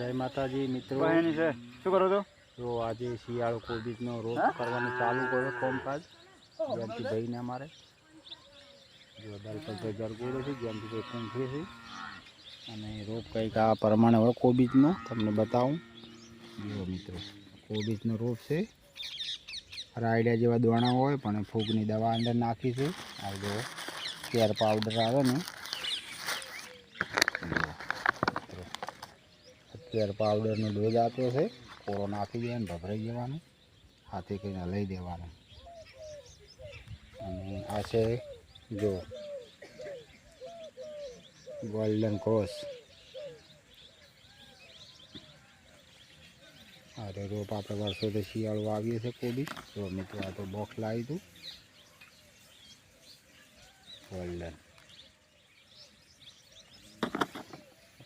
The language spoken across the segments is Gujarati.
જય માતાજી મિત્રો. બહેની છે. શું કરો છો? તો આજે શિયાળો કોબીજનો રોપ કરવાનું ચાલુ કર્યો કોમકાજ. જયંતિભાઈને અમારે. જો દલપતભાઈ ગરગોડો છે જયંતિભાઈ કુંભે છે. અને રોપ કંઈક આ પ્રમાણે હોય કોબીજનો. તમને બતાવું. જુઓ મિત્રો કોબીજનો રોપ છે. રાયડા જેવા દોણા હોય પણ ફૂગની દવા અંદર નાખી છે. આ જો કેર પાવડર આવે ને જુઓ મિત્રો. કેર પાવડરનો ડોઝ આપ્યો છે કોરો નાખી દેવાનો ભભરાઈ જવાનું હાથે કહીને લઈ દેવાનું અને આ છે જો ગોલ્ડન ક્રોસ અરે રોપ આપણે વર્ષોથી શિયાળો આવીએ છીએ કોબી તો મિત્રો આ તો બોક્સ લાવી હતું ગોલ્ડન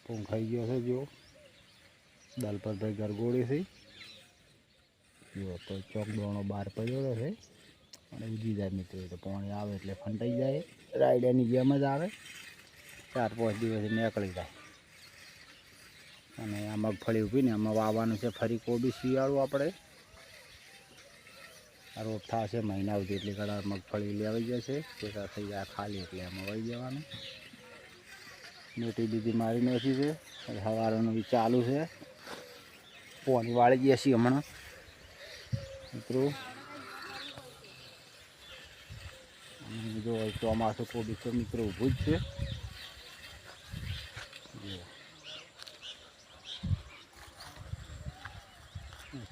પૂંખ ખાઈ ગયો છે જો દલપતભાઈ ગરગોડી છે. જો તો ચોક દોણો બહાર પડ્યો છે. અને ઉજી જાય મિત્રો તો પાણી આવે એટલે ફંટાઈ જાય. રાયડાની જેમ જ આવે. ચાર પાંચ દિવસ નીકળી જાય. અને આ મગફળી ઊભીને આમાં વાવવાનું છે ફરી કોબી શિયાળું આપણે. આ રોપ થશે મહિના સુધી, એટલે કડા મગફળી લેવાઈ જશે. ભેગા થઈ જાય ખાલી, એટલે એમાં વહી જવાનું. મોટી બીજી મારી નાખી છે. સવારનું ચાલુ છે. પોની વાળી ગયા છીએ હમણાં. મિત્રો. જો ચોમાસું કોબી છે મિત્રો ઊભું જ છે.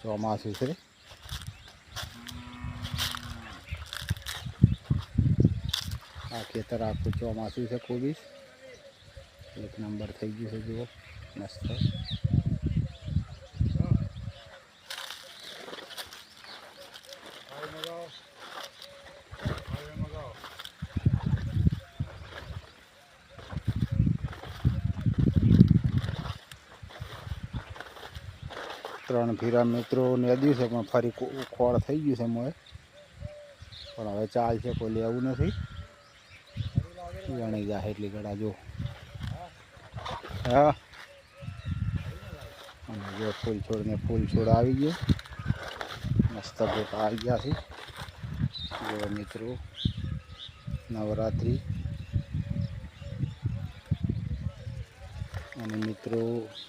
ચોમાસું છે? આ ખેતર આખું ચોમાસું છે કોબીસ એક નંબર થઈ ગયું છે, જુઓ. મસ્ત. ત્રણ ફીરા મિત્રો દિવસે પણ ફરી ખોળ થઈ ગયું છે મોએ પણ હવે ચાલ છે, કોઈ લેવું નથી. વણી જાય એટલી ગળા જો. હા. અને જો ફૂલ છોડ ને ફૂલ છોડ આવી ગયો. મસ્ત ગોટા આવી ગયા છે. જો મિત્રો, નવરાત્રિ. અને મિત્રો,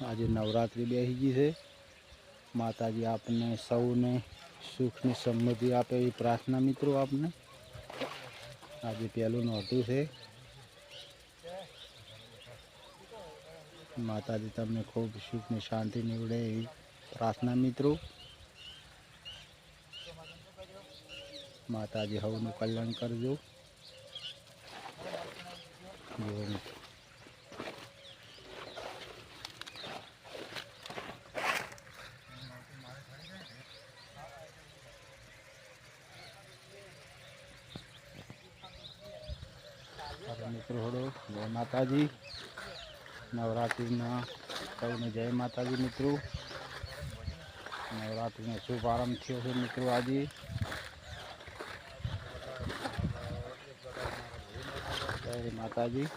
આજે નવરાત્રિ બેસી ગઈ છે. માતાજી આપને સૌને સુખની સમૃદ્ધિ આપે એવી પ્રાર્થના મિત્રો આપને. આજે પહેલું નહોતું છે. માતાજી તમને ખૂબ સુખની શાંતિ નીવડે એવી પ્રાર્થના મિત્રો. માતાજી હવનું કલ્યાણ કરજો. મિત્રો. અરે મિત્રો હળો, જય માતાજી. નવરાત્રિના સૌને જય માતાજી મિત્રો. નવરાત્રિનો શુભ આરંભ થયો છે મિત્રો આજે. જય માતાજી.